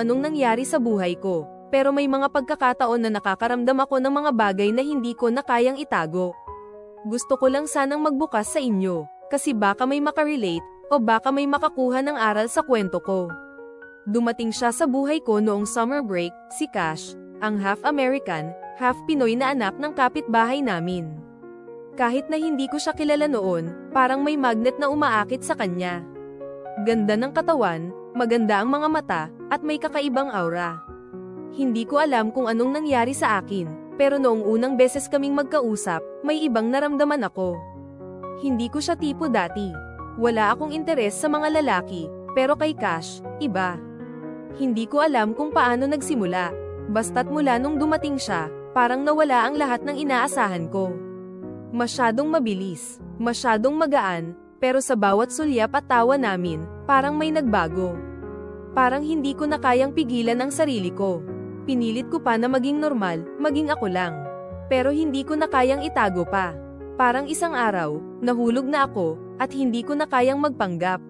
anong nangyari sa buhay ko, pero may mga pagkakataon na nakakaramdam ako ng mga bagay na hindi ko na kayang itago. Gusto ko lang sanang magbukas sa inyo, kasi baka may makarelate, o baka may makakuha ng aral sa kwento ko. Dumating siya sa buhay ko noong summer break, si Cash, ang half American, half Pinoy na anak ng kapitbahay namin. Kahit na hindi ko siya kilala noon, parang may magnet na umaakit sa kanya. Ganda ng katawan, maganda ang mga mata, at may kakaibang aura. Hindi ko alam kung anong nangyari sa akin, pero noong unang beses kaming magkausap, may ibang naramdaman ako. Hindi ko siya tipo dati. Wala akong interes sa mga lalaki, pero kay Cash, iba. Hindi ko alam kung paano nagsimula. Basta't mula nung dumating siya, parang nawala ang lahat ng inaasahan ko. Masyadong mabilis, masyadong magaan, pero sa bawat sulyap at tawa namin, parang may nagbago. Parang hindi ko na kayang pigilan ang sarili ko. Pinilit ko pa na maging normal, maging ako lang. Pero hindi ko na kayang itago pa. Parang isang araw, nahulog na ako, at hindi ko na kayang magpanggap.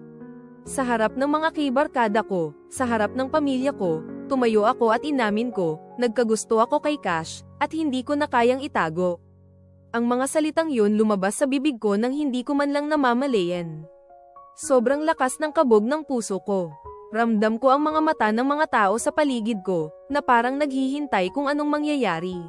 Sa harap ng mga kibarkada ko, sa harap ng pamilya ko, tumayo ako at inamin ko, nagkagusto ako kay Cash, at hindi ko na kayang itago. Ang mga salitang yun lumabas sa bibig ko nang hindi ko man lang namamalayan. Sobrang lakas ng kabog ng puso ko. Ramdam ko ang mga mata ng mga tao sa paligid ko, na parang naghihintay kung anong mangyayari.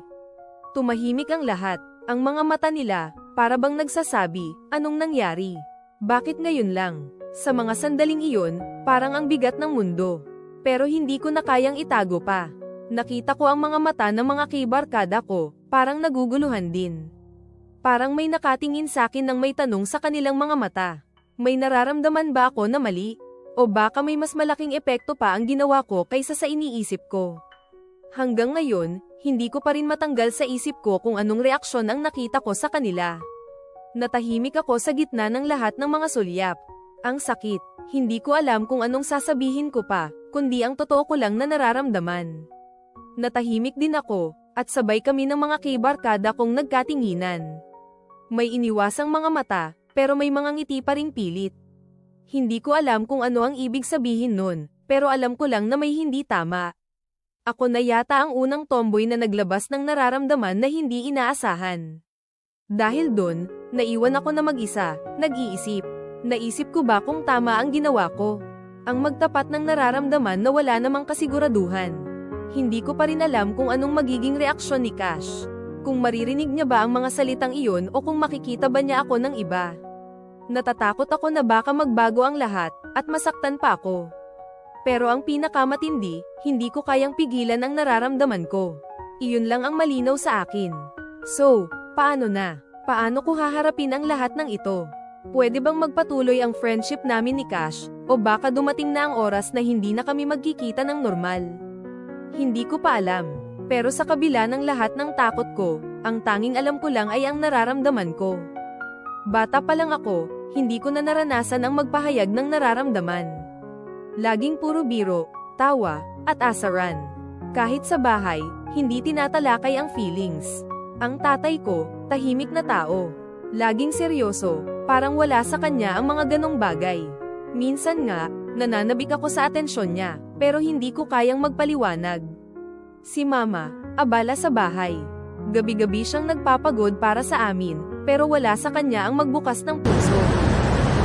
Tumahimik ang lahat, ang mga mata nila, para bang nagsasabi, anong nangyari? Bakit ngayon lang? Sa mga sandaling iyon, parang ang bigat ng mundo. Pero hindi ko na kayang itago pa. Nakita ko ang mga mata ng mga kibarkada ko, parang naguguluhan din. Parang may nakatingin sa akin ng may tanong sa kanilang mga mata. May nararamdaman ba ako na mali? O baka may mas malaking epekto pa ang ginawa ko kaysa sa iniisip ko? Hanggang ngayon, hindi ko pa rin matanggal sa isip ko kung anong reaksyon ang nakita ko sa kanila. Natahimik ako sa gitna ng lahat ng mga sulyap. Ang sakit, hindi ko alam kung anong sasabihin ko pa, kundi ang totoo ko lang na nararamdaman. Natahimik din ako, at sabay kami ng mga kibarkada kong nagkatinginan. May iniwasang mga mata, pero may mga ngiti pa ring pilit. Hindi ko alam kung ano ang ibig sabihin nun, pero alam ko lang na may hindi tama. Ako na yata ang unang tomboy na naglabas ng nararamdaman na hindi inaasahan. Dahil dun, naiwan ako na mag-isa, nag-iisip. Naisip ko ba kung tama ang ginawa ko? Ang magtapat ng nararamdaman na wala namang kasiguraduhan. Hindi ko pa rin alam kung anong magiging reaksyon ni Cash. Kung maririnig niya ba ang mga salitang iyon o kung makikita ba niya ako ng iba. Natatakot ako na baka magbago ang lahat, at masaktan pa ako. Pero ang pinakamatindi, hindi ko kayang pigilan ang nararamdaman ko. Iyon lang ang malinaw sa akin. So, paano na? Paano ko haharapin ang lahat ng ito? Pwede bang magpatuloy ang friendship namin ni Cash, o baka dumating na ang oras na hindi na kami magkikita ng normal? Hindi ko pa alam. Pero sa kabila ng lahat ng takot ko, ang tanging alam ko lang ay ang nararamdaman ko. Bata pa lang ako, hindi ko na naranasan ang magpahayag ng nararamdaman. Laging puro biro, tawa, at asaran. Kahit sa bahay, hindi tinatalakay ang feelings. Ang tatay ko, tahimik na tao. Laging seryoso, parang wala sa kanya ang mga ganong bagay. Minsan nga, nananabik ako sa atensyon niya, pero hindi ko kayang magpaliwanag. Si mama, abala sa bahay. Gabi-gabi siyang nagpapagod para sa amin, pero wala sa kanya ang magbukas ng puso.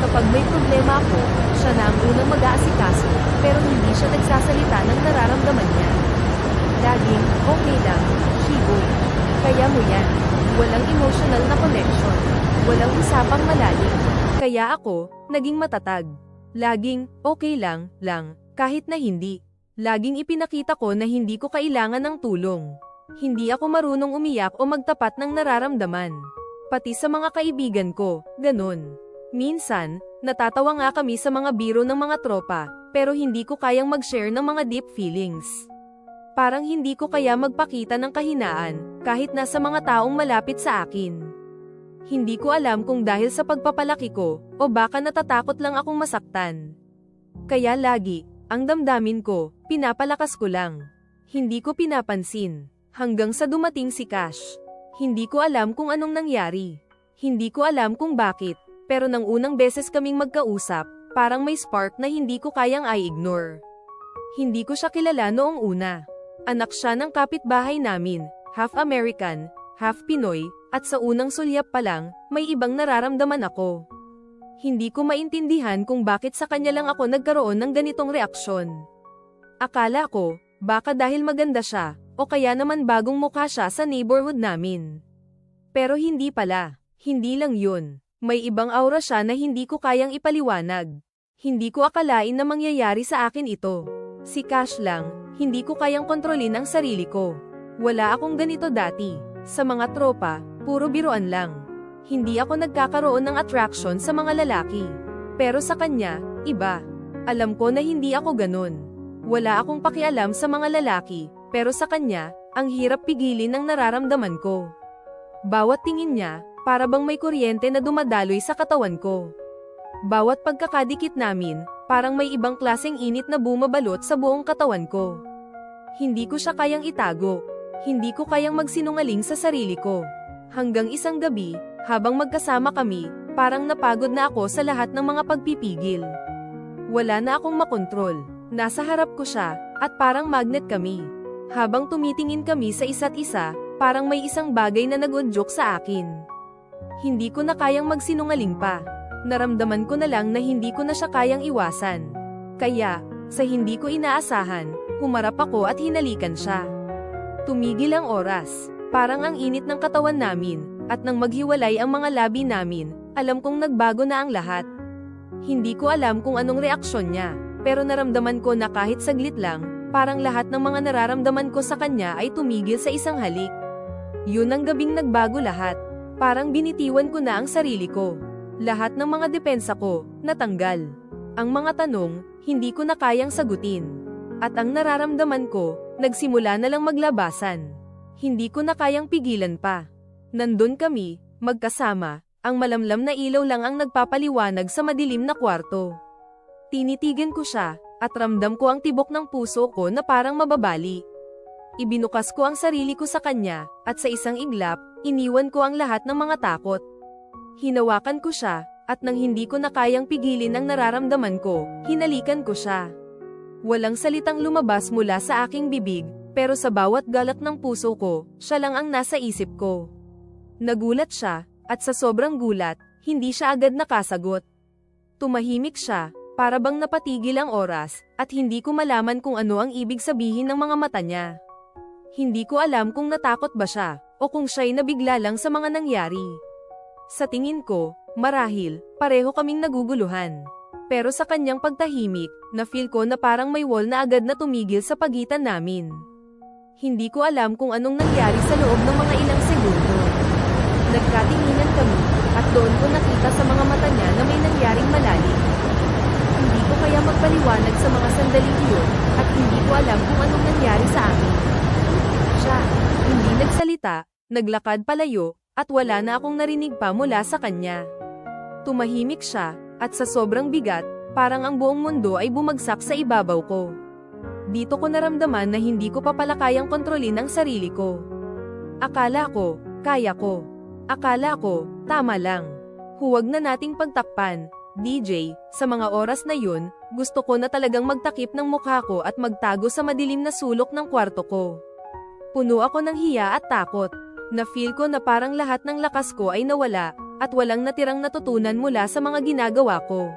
Kapag may problema ako, siya na ang unang mag-aasikaso, pero hindi siya nagsasalita ng nararamdaman niya. Laging, okay lang, Shigo. Kaya mo yan. Walang emotional na connection. Walang usapang malalim. Kaya ako, naging matatag. Laging, okay lang, lang, kahit na hindi. Laging ipinakita ko na hindi ko kailangan ng tulong. Hindi ako marunong umiyak o magtapat ng nararamdaman. Pati sa mga kaibigan ko, ganun. Minsan, natatawa nga kami sa mga biro ng mga tropa, pero hindi ko kayang mag-share ng mga deep feelings. Parang hindi ko kaya magpakita ng kahinaan, kahit nasa mga taong malapit sa akin. Hindi ko alam kung dahil sa pagpapalaki ko, o baka natatakot lang akong masaktan. Kaya lagi, ang damdamin ko, pinapalakas ko lang. Hindi ko pinapansin. Hanggang sa dumating si Cash. Hindi ko alam kung anong nangyari. Hindi ko alam kung bakit, pero nang unang beses kaming magkausap, parang may spark na hindi ko kayang i-ignore. Hindi ko siya kilala noong una. Anak siya ng kapitbahay namin, half American, half Pinoy, at sa unang sulyap pa lang, may ibang nararamdaman ako. Hindi ko maintindihan kung bakit sa kanya lang ako nagkaroon ng ganitong reaksyon. Akala ko, baka dahil maganda siya, o kaya naman bagong mukha siya sa neighborhood namin. Pero hindi pala, hindi lang yun. May ibang aura siya na hindi ko kayang ipaliwanag. Hindi ko akalain na mangyayari sa akin ito. Si Cash lang, hindi ko kayang kontrolin ang sarili ko. Wala akong ganito dati. Sa mga tropa, puro biruan lang. Hindi ako nagkakaroon ng attraction sa mga lalaki. Pero sa kanya, iba. Alam ko na hindi ako ganun. Wala akong pakialam sa mga lalaki, pero sa kanya, ang hirap pigilin ang nararamdaman ko. Bawat tingin niya, para bang may kuryente na dumadaloy sa katawan ko. Bawat pagkakadikit namin, parang may ibang klaseng init na bumabalot sa buong katawan ko. Hindi ko siya kayang itago. Hindi ko kayang magsinungaling sa sarili ko. Hanggang isang gabi, habang magkasama kami, parang napagod na ako sa lahat ng mga pagpipigil. Wala na akong makontrol. Nasa harap ko siya, at parang magnet kami. Habang tumitingin kami sa isa't isa, parang may isang bagay na nag-udyok sa akin. Hindi ko na kayang magsinungaling pa. Naramdaman ko na lang na hindi ko na siya kayang iwasan. Kaya, sa hindi ko inaasahan, humarap ako at hinalikan siya. Tumigil ang oras. Parang ang init ng katawan namin, at nang maghiwalay ang mga labi namin, alam kong nagbago na ang lahat. Hindi ko alam kung anong reaksyon niya, pero naramdaman ko na kahit saglit lang, parang lahat ng mga nararamdaman ko sa kanya ay tumigil sa isang halik. Yun ang gabing nagbago lahat. Parang binitiwan ko na ang sarili ko. Lahat ng mga depensa ko, natanggal. Ang mga tanong, hindi ko na kayang sagutin. At ang nararamdaman ko, nagsimula na lang maglabasan. Hindi ko na kayang pigilan pa. Nandun kami, magkasama, ang malamlam na ilaw lang ang nagpapaliwanag sa madilim na kwarto. Tinitigan ko siya, at ramdam ko ang tibok ng puso ko na parang mababali. Ibinukas ko ang sarili ko sa kanya, at sa isang iglap, iniwan ko ang lahat ng mga takot. Hinawakan ko siya, at nang hindi ko na kayang pigilin ang nararamdaman ko, hinalikan ko siya. Walang salitang lumabas mula sa aking bibig, pero sa bawat galak ng puso ko, siya lang ang nasa isip ko. Nagulat siya, at sa sobrang gulat, hindi siya agad nakasagot. Tumahimik siya, para bang napatigil ang oras, at hindi ko malaman kung ano ang ibig sabihin ng mga mata niya. Hindi ko alam kung natakot ba siya, o kung siya'y nabigla lang sa mga nangyari. Sa tingin ko, marahil, pareho kaming naguguluhan. Pero sa kanyang pagtahimik, na-feel ko na parang may wall na agad na tumigil sa pagitan namin. Hindi ko alam kung anong nangyari sa loob ng mga ilang segundo. Nagkatinginan kami, at doon ko nakita sa mga mata niya na may nangyaring malalim. Hindi ko kaya magpaliwanag sa mga sandaling iyon, at hindi ko alam kung anong nangyari sa amin. Siya, hindi nagsalita, naglakad palayo, at wala na akong narinig pa mula sa kanya. Tumahimik siya, at sa sobrang bigat, parang ang buong mundo ay bumagsak sa ibabaw ko. Dito ko naramdaman na hindi ko pa pala kayang kontrolin ang sarili ko. Akala ko, kaya ko. Akala ko, tama lang. Huwag na nating pagtakpan, DJ, sa mga oras na yun, gusto ko na talagang magtakip ng mukha ko at magtago sa madilim na sulok ng kwarto ko. Puno ako ng hiya at takot. Na-feel ko na parang lahat ng lakas ko ay nawala, at walang natirang natutunan mula sa mga ginagawa ko.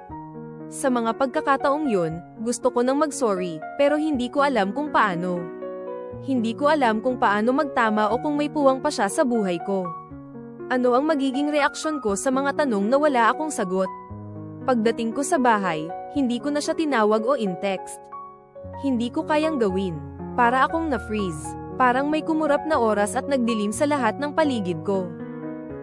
Sa mga pagkakataong yun, gusto ko nang mag-sorry, pero hindi ko alam kung paano. Hindi ko alam kung paano magtama o kung may puwang pa siya sa buhay ko. Ano ang magiging reaksyon ko sa mga tanong na wala akong sagot? Pagdating ko sa bahay, hindi ko na siya tinawag o in-text. Hindi ko kayang gawin. Para akong na-freeze. Parang may kumurap na oras at nagdilim sa lahat ng paligid ko.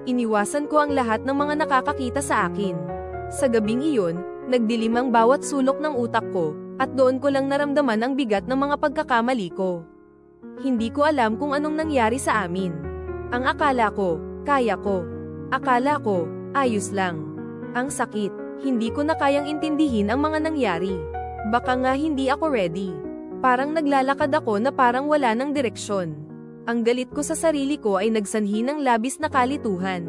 Iniwasan ko ang lahat ng mga nakakakita sa akin. Sa gabing iyon, nagdilim ang bawat sulok ng utak ko, at doon ko lang naramdaman ang bigat ng mga pagkakamali ko. Hindi ko alam kung anong nangyari sa amin. Ang akala ko, kaya ko. Akala ko, ayos lang. Ang sakit, hindi ko na kayang intindihin ang mga nangyari. Baka nga hindi ako ready. Parang naglalakad ako na parang wala ng direksyon. Ang galit ko sa sarili ko ay nagsanhi ng labis na kalituhan.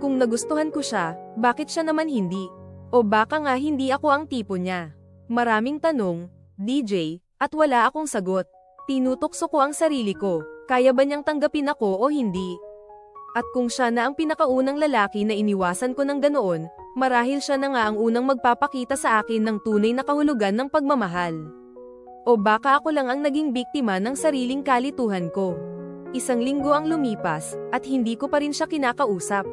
Kung nagustuhan ko siya, bakit siya naman hindi? O baka nga hindi ako ang tipo niya? Maraming tanong, DJ, At wala akong sagot. Tinutokso ko ang sarili ko, kaya ba niyang tanggapin ako o hindi? At kung siya na ang pinakaunang lalaki na iniwasan ko ng ganoon, marahil siya na nga ang unang magpapakita sa akin ng tunay na kahulugan ng pagmamahal. O baka ako lang ang naging biktima ng sariling kalituhan ko. Isang linggo ang lumipas, at hindi ko pa rin siya kinakausap.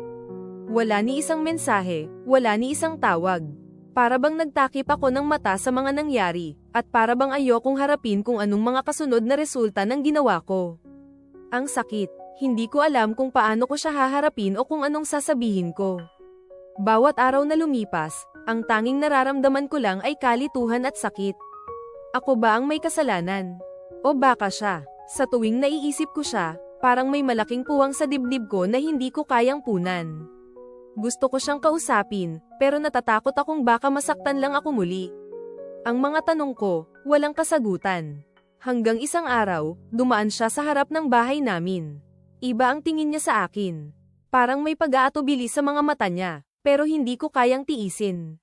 Wala ni isang mensahe, wala ni isang tawag. Para bang nagtakip ako ng mata sa mga nangyari, at para bang ayokong harapin kung anong mga kasunod na resulta ng ginawa ko. Ang sakit, hindi ko alam kung paano ko siya haharapin o kung anong sasabihin ko. Bawat araw na lumipas, ang tanging nararamdaman ko lang ay kalituhan at sakit. Ako ba ang may kasalanan? O baka siya? Sa tuwing naiisip ko siya, parang may malaking puwang sa dibdib ko na hindi ko kayang punan. Gusto ko siyang kausapin, pero natatakot akong baka masaktan lang ako muli. Ang mga tanong ko, walang kasagutan. Hanggang isang araw, dumaan siya sa harap ng bahay namin. Iba ang tingin niya sa akin. Parang may pag-aatubili sa mga mata niya, pero hindi ko kayang tiisin.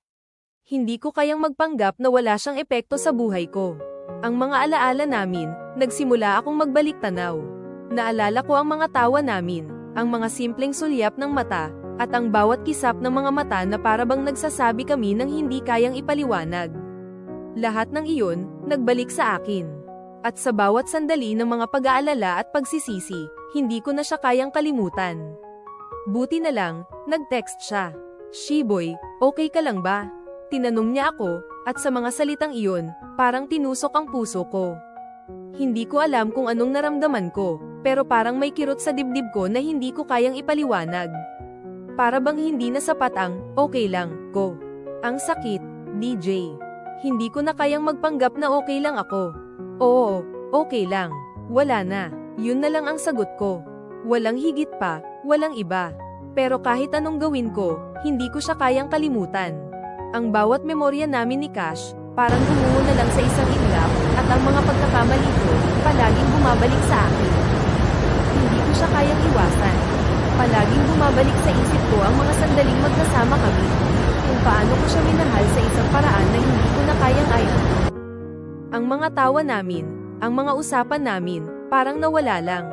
Hindi ko kayang magpanggap na wala siyang epekto sa buhay ko. Ang mga alaala namin, nagsimula akong magbalik tanaw. Naalala ko ang mga tawa namin, ang mga simpleng sulyap ng mata, at ang bawat kisap ng mga mata na parabang nagsasabi kami ng hindi kayang ipaliwanag. Lahat ng iyon, nagbalik sa akin. At sa bawat sandali ng mga pag-aalala at pagsisisi, hindi ko na siya kayang kalimutan. Buti na lang, nag-text siya. Shiboy, okay ka lang ba? Tinanong niya ako, at sa mga salitang iyon, parang tinusok ang puso ko. Hindi ko alam kung anong naramdaman ko, pero parang may kirot sa dibdib ko na hindi ko kayang ipaliwanag. Para bang hindi na sapat ang, okay lang, ko. Ang sakit, DJ. Hindi ko na kayang magpanggap na okay lang ako. Oo, okay lang. Wala na. Yun na lang ang sagot ko. Walang higit pa, walang iba. Pero kahit anong gawin ko, hindi ko siya kayang kalimutan. Ang bawat memorya namin ni Cash, parang gumungo na lang sa isang iglap, at ang mga pagkakamali ko, palaging bumabalik sa akin. Hindi ko siya kayang iwasan. Palaging bumabalik sa isip ko ang mga sandaling magkasama kami. Kung paano ko siya minahal sa isang paraan na hindi ko na kayang ayon. Ang mga tawa namin, ang mga usapan namin, parang nawala lang.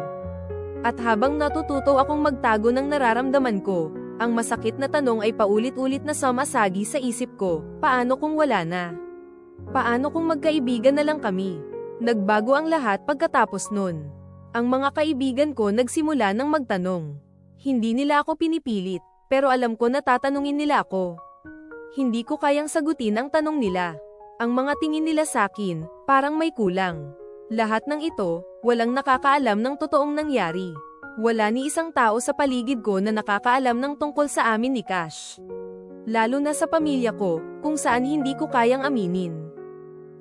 At habang natututo akong magtago ng nararamdaman ko, ang masakit na tanong ay paulit-ulit na sumasagi sa isip ko, paano kung wala na? Paano kung magkaibigan na lang kami? Nagbago ang lahat pagkatapos nun. Ang mga kaibigan ko nagsimula ng magtanong. Hindi nila ako pinipilit, pero alam ko na tatanungin nila ako. Hindi ko kayang sagutin ang tanong nila. Ang mga tingin nila sa akin, parang may kulang. Lahat ng ito, walang nakakaalam ng totoong nangyari. Wala ni isang tao sa paligid ko na nakakaalam ng tungkol sa amin ni Cash. Lalo na sa pamilya ko, kung saan hindi ko kayang aminin.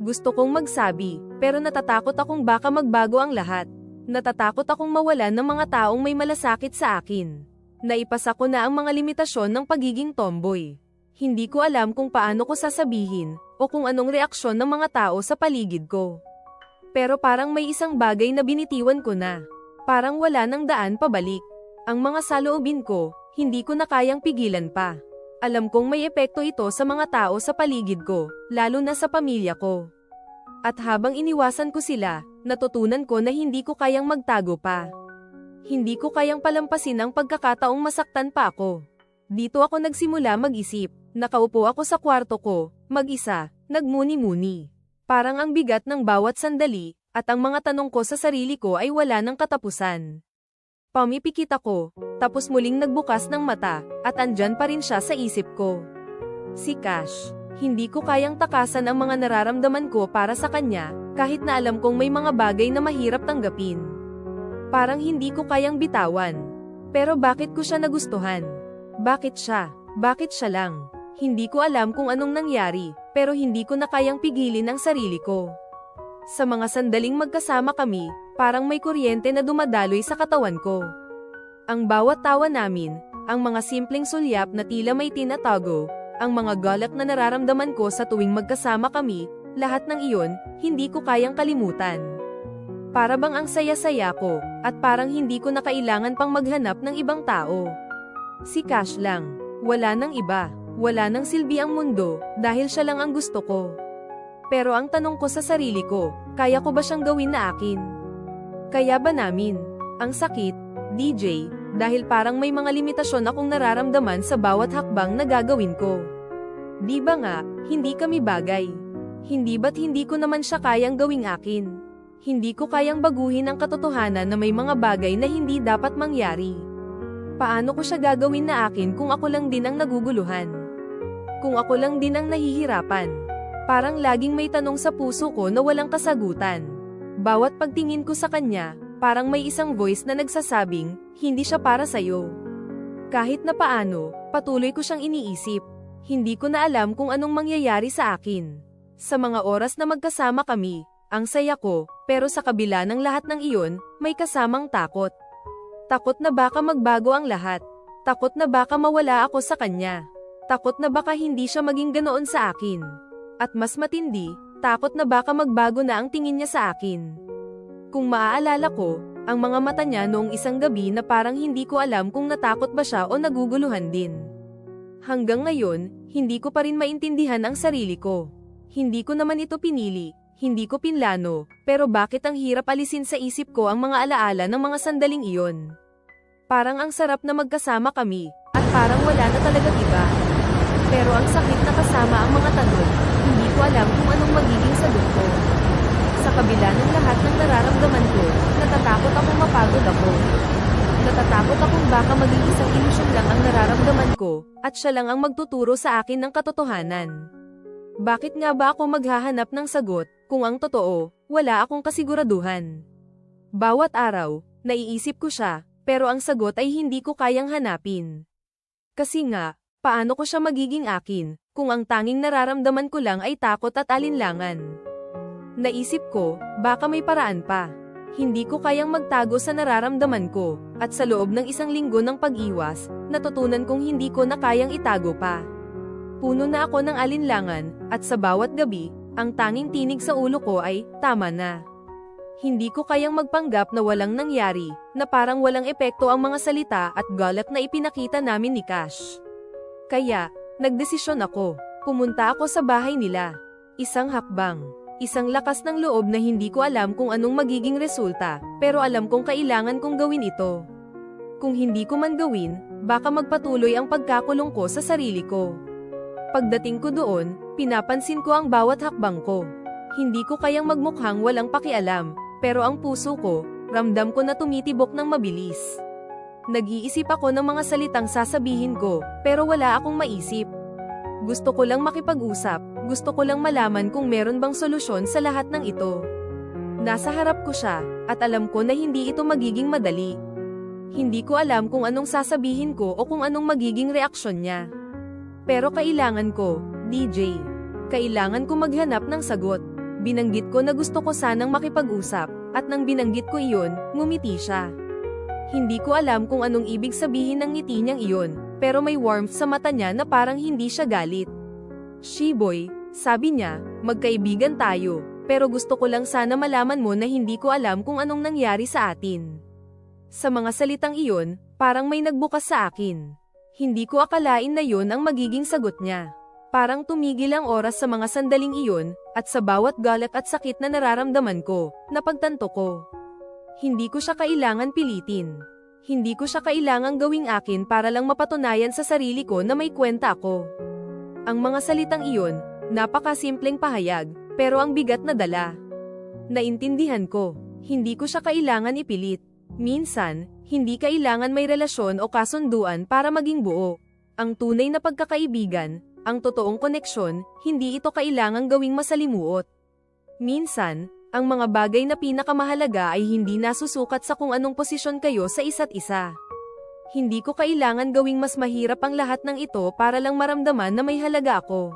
Gusto kong magsabi, pero natatakot akong baka magbago ang lahat. Natatakot akong mawalan ng mga taong may malasakit sa akin. Naipasa ko na ang mga limitasyon ng pagiging tomboy. Hindi ko alam kung paano ko sasabihin, o kung anong reaksyon ng mga tao sa paligid ko. Pero parang may isang bagay na binitiwan ko na. Parang wala nang daan pabalik. Ang mga saloobin ko, hindi ko na kayang pigilan pa. Alam kong may epekto ito sa mga tao sa paligid ko, lalo na sa pamilya ko. At habang iniwasan ko sila, natutunan ko na hindi ko kayang magtago pa. Hindi ko kayang palampasin ang pagkakataong masaktan pa ako. Dito ako nagsimula mag-isip, Nakaupo ako sa kwarto ko, mag-isa, nagmuni-muni. Parang ang bigat ng bawat sandali, at ang mga tanong ko sa sarili ko ay wala ng katapusan. Pamipikit ako, tapos muling nagbukas ng mata, at andyan pa rin siya sa isip ko. Si Cash. Hindi ko kayang takasan ang mga nararamdaman ko para sa kanya, kahit na alam kong may mga bagay na mahirap tanggapin. Parang hindi ko kayang bitawan. Pero bakit ko siya nagustuhan? Bakit siya? Bakit siya lang? Hindi ko alam kung anong nangyari, pero hindi ko na kayang pigilin ang sarili ko. Sa mga sandaling magkasama kami, parang may kuryente na dumadaloy sa katawan ko. Ang bawat tawa namin, ang mga simpleng sulyap na tila may tinatago, ang mga galak na nararamdaman ko sa tuwing magkasama kami, lahat ng iyon, hindi ko kayang kalimutan. Para bang ang saya-saya ko, at parang hindi ko na kailangan pang maghanap ng ibang tao. Si Cash lang, wala nang iba. Wala nang silbi ang mundo, dahil siya lang ang gusto ko. Pero ang tanong ko sa sarili ko, kaya ko ba siyang gawin na akin? Kaya ba namin? Ang sakit, DJ, dahil parang may mga limitasyon akong nararamdaman sa bawat hakbang na gagawin ko. Di ba nga, hindi kami bagay? Hindi ba't hindi ko naman siya kayang gawing akin? Hindi ko kayang baguhin ang katotohanan na may mga bagay na hindi dapat mangyari. Paano ko siya gagawin na akin kung ako lang din ang naguguluhan? Kung ako lang din ang nahihirapan? Parang laging may tanong sa puso ko na walang kasagutan. Bawat pagtingin ko sa kanya, parang may isang voice na nagsasabing, hindi siya para sa'yo. Kahit na paano, patuloy ko siyang iniisip. Hindi ko na alam kung anong mangyayari sa akin. Sa mga oras na magkasama kami, ang saya ko, pero sa kabila ng lahat ng iyon, may kasamang takot. Takot na baka magbago ang lahat. Takot na baka mawala ako sa kanya. Takot na baka hindi siya maging ganoon sa akin. At mas matindi, takot na baka magbago na ang tingin niya sa akin. Kung maaalala ko, ang mga mata niya noong isang gabi na parang hindi ko alam kung natakot ba siya o naguguluhan din. Hanggang ngayon, hindi ko pa rin maintindihan ang sarili ko. Hindi ko naman ito pinili, hindi ko pinlano, pero bakit ang hirap alisin sa isip ko ang mga alaala ng mga sandaling iyon? Parang ang sarap na magkasama kami, at parang wala na talagang iba. Pero ang sakit na kasama ang mga tanong, hindi ko alam kung anong magiging sagot ko. Sa kabila ng lahat ng nararamdaman ko, natatakot akong mapagod ako. Natatakot akong baka maging isang ilusyon lang ang nararamdaman ko, at siya lang ang magtuturo sa akin ng katotohanan. Bakit nga ba ako maghahanap ng sagot, kung ang totoo, wala akong kasiguraduhan? Bawat araw, naiisip ko siya, pero ang sagot ay hindi ko kayang hanapin. Kasi nga, paano ko siya magiging akin, kung ang tanging nararamdaman ko lang ay takot at alinlangan? Naisip ko, baka may paraan pa. Hindi ko kayang magtago sa nararamdaman ko, at sa loob ng isang linggo ng pag-iwas, natutunan kong hindi ko na kayang itago pa. Puno na ako ng alinlangan, at sa bawat gabi, ang tanging tinig sa ulo ko ay, tama na. Hindi ko kayang magpanggap na walang nangyari, na parang walang epekto ang mga salita at galak na ipinakita namin ni Cash. Kaya, nagdesisyon ako. Pumunta ako sa bahay nila. Isang hakbang. Isang lakas ng loob na hindi ko alam kung anong magiging resulta, pero alam kong kailangan kong gawin ito. Kung hindi ko man gawin, baka magpatuloy ang pagkakulong ko sa sarili ko. Pagdating ko doon, pinapansin ko ang bawat hakbang ko. Hindi ko kayang magmukhang walang pakialam, pero ang puso ko, ramdam ko na tumitibok ng mabilis. Nag-iisip ako ng mga salitang sasabihin ko, pero wala akong maisip. Gusto ko lang makipag-usap, gusto ko lang malaman kung meron bang solusyon sa lahat ng ito. Nasa harap ko siya, at alam ko na hindi ito magiging madali. Hindi ko alam kung anong sasabihin ko o kung anong magiging reaksyon niya. Pero kailangan ko, DJ. Kailangan ko maghanap ng sagot. Binanggit ko na gusto ko sanang makipag-usap, at nang binanggit ko iyon, ngumiti siya. Hindi ko alam kung anong ibig sabihin ng ngiti niyang iyon, pero may warmth sa mata niya na parang hindi siya galit. Shiboy, sabi niya, magkaibigan tayo, pero gusto ko lang sana malaman mo na hindi ko alam kung anong nangyari sa atin. Sa mga salitang iyon, parang may nagbukas sa akin. Hindi ko akalain na yun ang magiging sagot niya. Parang tumigil ang oras sa mga sandaling iyon, at sa bawat galak at sakit na nararamdaman ko, napagtanto ko. Hindi ko siya kailangan pilitin. Hindi ko siya kailangang gawing akin para lang mapatunayan sa sarili ko na may kwenta ako. Ang mga salitang iyon, napakasimpleng pahayag, pero ang bigat na dala. Naintindihan ko, hindi ko siya kailangan ipilit. Minsan, hindi kailangan may relasyon o kasunduan para maging buo. Ang tunay na pagkakaibigan, ang totoong koneksyon, hindi ito kailangang gawing masalimuot. Minsan, ang mga bagay na pinakamahalaga ay hindi nasusukat sa kung anong posisyon kayo sa isa't isa. Hindi ko kailangan gawing mas mahirap ang lahat ng ito para lang maramdaman na may halaga ako.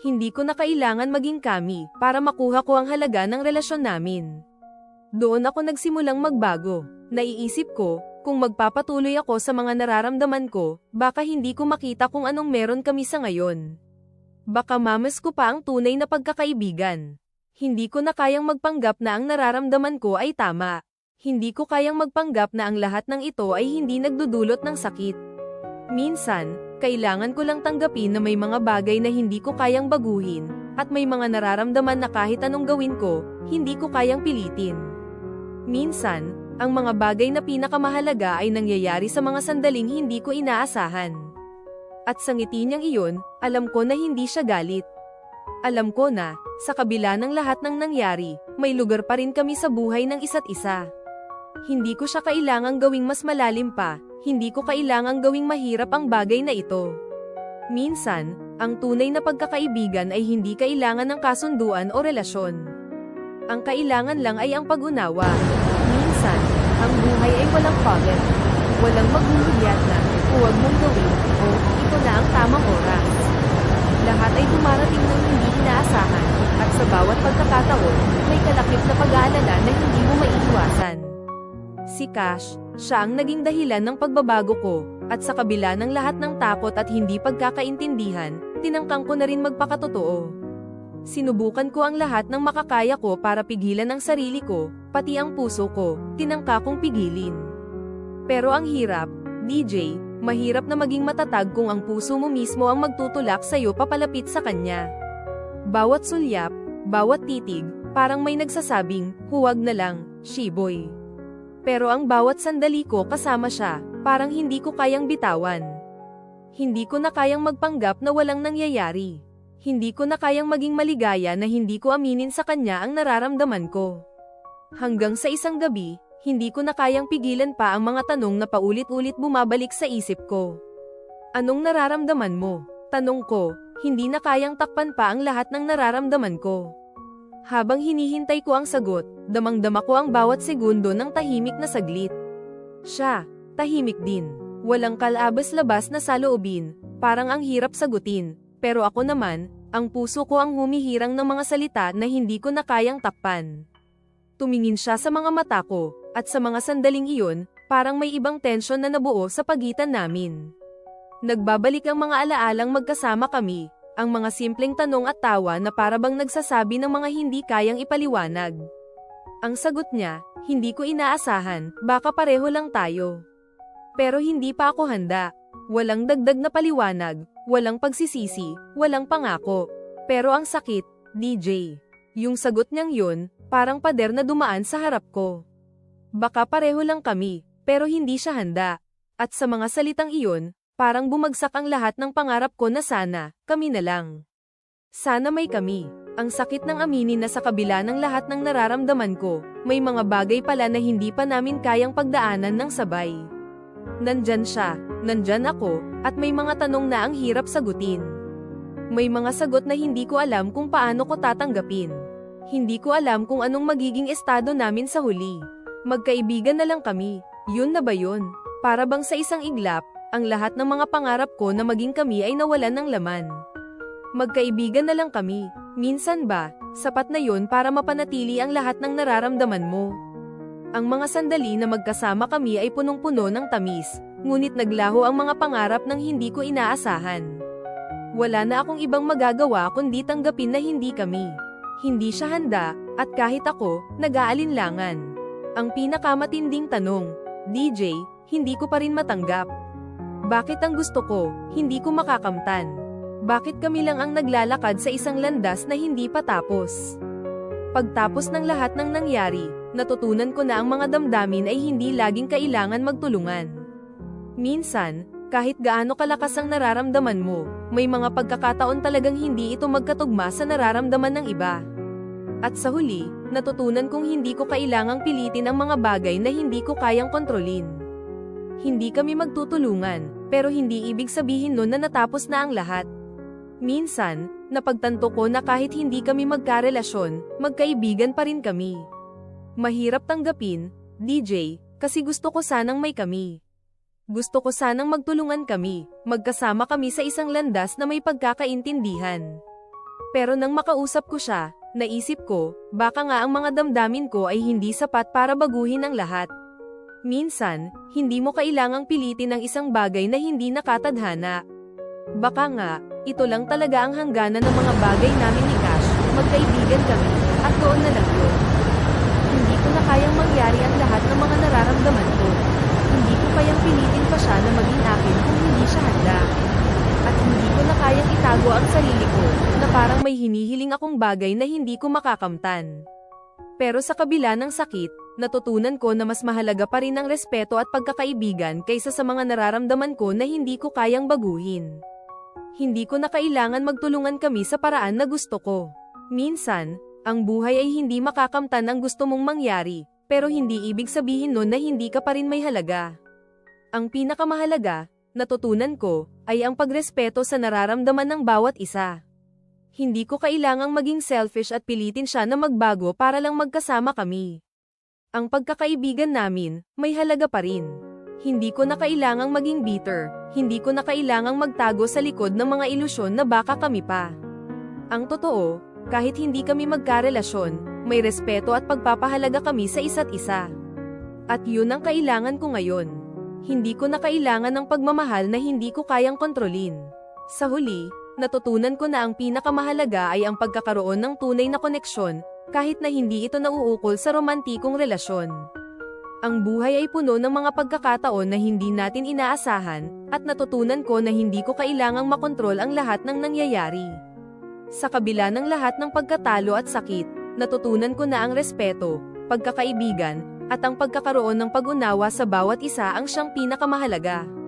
Hindi ko na kailangan maging kami para makuha ko ang halaga ng relasyon namin. Doon ako nagsimulang magbago. Naiisip ko, kung magpapatuloy ako sa mga nararamdaman ko, baka hindi ko makita kung anong meron kami sa ngayon. Baka mamas ko pa ang tunay na pagkakaibigan. Hindi ko na kayang magpanggap na ang nararamdaman ko ay tama. Hindi ko kayang magpanggap na ang lahat ng ito ay hindi nagdudulot ng sakit. Minsan, kailangan ko lang tanggapin na may mga bagay na hindi ko kayang baguhin, At may mga nararamdaman na kahit anong gawin ko, hindi ko kayang pilitin. Minsan, ang mga bagay na pinakamahalaga ay nangyayari sa mga sandaling hindi ko inaasahan. At sa ngiti niyang iyon, alam ko na hindi siya galit. Alam ko na, sa kabila ng lahat ng nangyari, may lugar pa rin kami sa buhay ng isa't isa. Hindi ko siya kailangang gawing mas malalim pa, hindi ko kailangang gawing mahirap ang bagay na ito. Minsan, ang tunay na pagkakaibigan ay hindi kailangan ng kasunduan o relasyon. Ang kailangan lang ay ang pag-unawa. Minsan, ang buhay ay walang paget. Walang maghuhulyat na, huwag mong gawin, o ito na ang tamang oras. Lahat ay dumarating ng hindi inaasahan, at sa bawat pagkakataon, may kalakip na pag-aalala na hindi mo maiiwasan. Si Cash, siya ang naging dahilan ng pagbabago ko, at sa kabila ng lahat ng takot at hindi pagkakaintindihan, tinangkang ko na rin magpakatotoo. Sinubukan ko ang lahat ng makakaya ko para pigilan ang sarili ko, pati ang puso ko, tinangka kong pigilin. Pero ang hirap, DJ, mahirap na maging matatag kung ang puso mo mismo ang magtutulak sa'yo papalapit sa kanya. Bawat sulyap, bawat titig, parang may nagsasabing, huwag na lang, shiboy. Pero ang bawat sandali ko kasama siya, parang hindi ko kayang bitawan. Hindi ko na kayang magpanggap na walang nangyayari. Hindi ko na kayang maging maligaya na hindi ko aminin sa kanya ang nararamdaman ko. Hanggang sa isang gabi, hindi ko na kayang pigilan pa ang mga tanong na paulit-ulit bumabalik sa isip ko. Anong nararamdaman mo? Tanong ko, hindi na kayang takpan pa ang lahat ng nararamdaman ko. Habang hinihintay ko ang sagot, damang-dama ko ang bawat segundo ng tahimik na saglit. Siya, tahimik din. Walang kalabas-labas na saloobin, parang ang hirap sagutin, pero ako naman, ang puso ko ang humihirang ng mga salita na hindi ko na kayang takpan. Tumingin siya sa mga mata ko, at sa mga sandaling iyon, parang may ibang tensyon na nabuo sa pagitan namin. Nagbabalik ang mga alaalang magkasama kami, ang mga simpleng tanong at tawa na parabang nagsasabi ng mga hindi kayang ipaliwanag. Ang sagot niya, hindi ko inaasahan, baka pareho lang tayo. Pero hindi pa ako handa. Walang dagdag na paliwanag, walang pagsisisi, walang pangako. Pero ang sakit, DJ. Yung sagot niyang yun, parang pader na dumaan sa harap ko. Baka pareho lang kami, pero hindi siya handa. At sa mga salitang iyon, parang bumagsak ang lahat ng pangarap ko na sana, kami na lang. Sana may kami. Ang sakit ng aminin na sa kabila ng lahat ng nararamdaman ko, may mga bagay pala na hindi pa namin kayang pagdaanan ng sabay. Nandyan siya, nandyan ako, at may mga tanong na ang hirap sagutin. May mga sagot na hindi ko alam kung paano ko tatanggapin. Hindi ko alam kung anong magiging estado namin sa huli. Magkaibigan na lang kami, yun na ba yun? Para bang sa isang iglap, ang lahat ng mga pangarap ko na maging kami ay nawalan ng laman. Magkaibigan na lang kami, minsan ba, sapat na yun para mapanatili ang lahat ng nararamdaman mo. Ang mga sandali na magkasama kami ay punong-puno ng tamis, ngunit naglaho ang mga pangarap ng hindi ko inaasahan. Wala na akong ibang magagawa kundi tanggapin na hindi kami. Hindi siya handa, at kahit ako, nag-aalinlangan. Ang pinakamatinding tanong, DJ, hindi ko pa rin matanggap. Bakit ang gusto ko, hindi ko makakamtan? Bakit kami lang ang naglalakad sa isang landas na hindi pa tapos? Pagtapos ng lahat ng nangyari, natutunan ko na ang mga damdamin ay hindi laging kailangan magtulungan. Minsan, kahit gaano kalakas ang nararamdaman mo, may mga pagkakataon talagang hindi ito magkatugma sa nararamdaman ng iba. At sa huli, natutunan kong hindi ko kailangang pilitin ang mga bagay na hindi ko kayang kontrolin. Hindi kami magtutulungan, pero hindi ibig sabihin nun na natapos na ang lahat. Minsan, napagtanto ko na kahit hindi kami magkarelasyon, magkaibigan pa rin kami. Mahirap tanggapin, DJ, kasi gusto ko sanang may kami. Gusto ko sanang magtulungan kami, magkasama kami sa isang landas na may pagkakaintindihan. Pero nang makausap ko siya, naisip ko, baka nga ang mga damdamin ko ay hindi sapat para baguhin ang lahat. Minsan, hindi mo kailangang pilitin ang isang bagay na hindi nakatadhana. Baka nga, ito lang talaga ang hangganan ng mga bagay namin ni Cash, magkaibigan kami, at doon na lang yun. Hindi ko na kayang mangyari ang lahat ng mga nararamdaman ko. Hindi ko kayang pilitin pa siya na maging akin kung hindi siya handa. At hindi ko na kayang itago ang sarili ko, na parang may hinihiling akong bagay na hindi ko makakamtan. Pero sa kabila ng sakit, natutunan ko na mas mahalaga pa rin ang respeto at pagkakaibigan kaysa sa mga nararamdaman ko na hindi ko kayang baguhin. Hindi ko na kailangan magtulungan kami sa paraan na gusto ko. Minsan, ang buhay ay hindi makakamtan ang gusto mong mangyari, pero hindi ibig sabihin nun na hindi ka pa rin may halaga. Ang pinakamahalaga, natutunan ko, ay ang pagrespeto sa nararamdaman ng bawat isa. Hindi ko kailangang maging selfish at pilitin siya na magbago para lang magkasama kami. Ang pagkakaibigan namin, may halaga pa rin. Hindi ko na kailangang maging bitter, hindi ko na kailangang magtago sa likod ng mga ilusyon na baka kami pa. Ang totoo, kahit hindi kami magkarelasyon, may respeto at pagpapahalaga kami sa isa't isa. At yun ang kailangan ko ngayon. Hindi ko na kailangan ng pagmamahal na hindi ko kayang kontrolin. Sa huli, natutunan ko na ang pinakamahalaga ay ang pagkakaroon ng tunay na koneksyon, kahit na hindi ito nauukol sa romantikong relasyon. Ang buhay ay puno ng mga pagkakataon na hindi natin inaasahan, at natutunan ko na hindi ko kailangang makontrol ang lahat ng nangyayari. Sa kabila ng lahat ng pagkatalo at sakit, natutunan ko na ang respeto, pagkakaibigan, at ang pagkakaroon ng pag-unawa sa bawat isa ang siyang pinakamahalaga.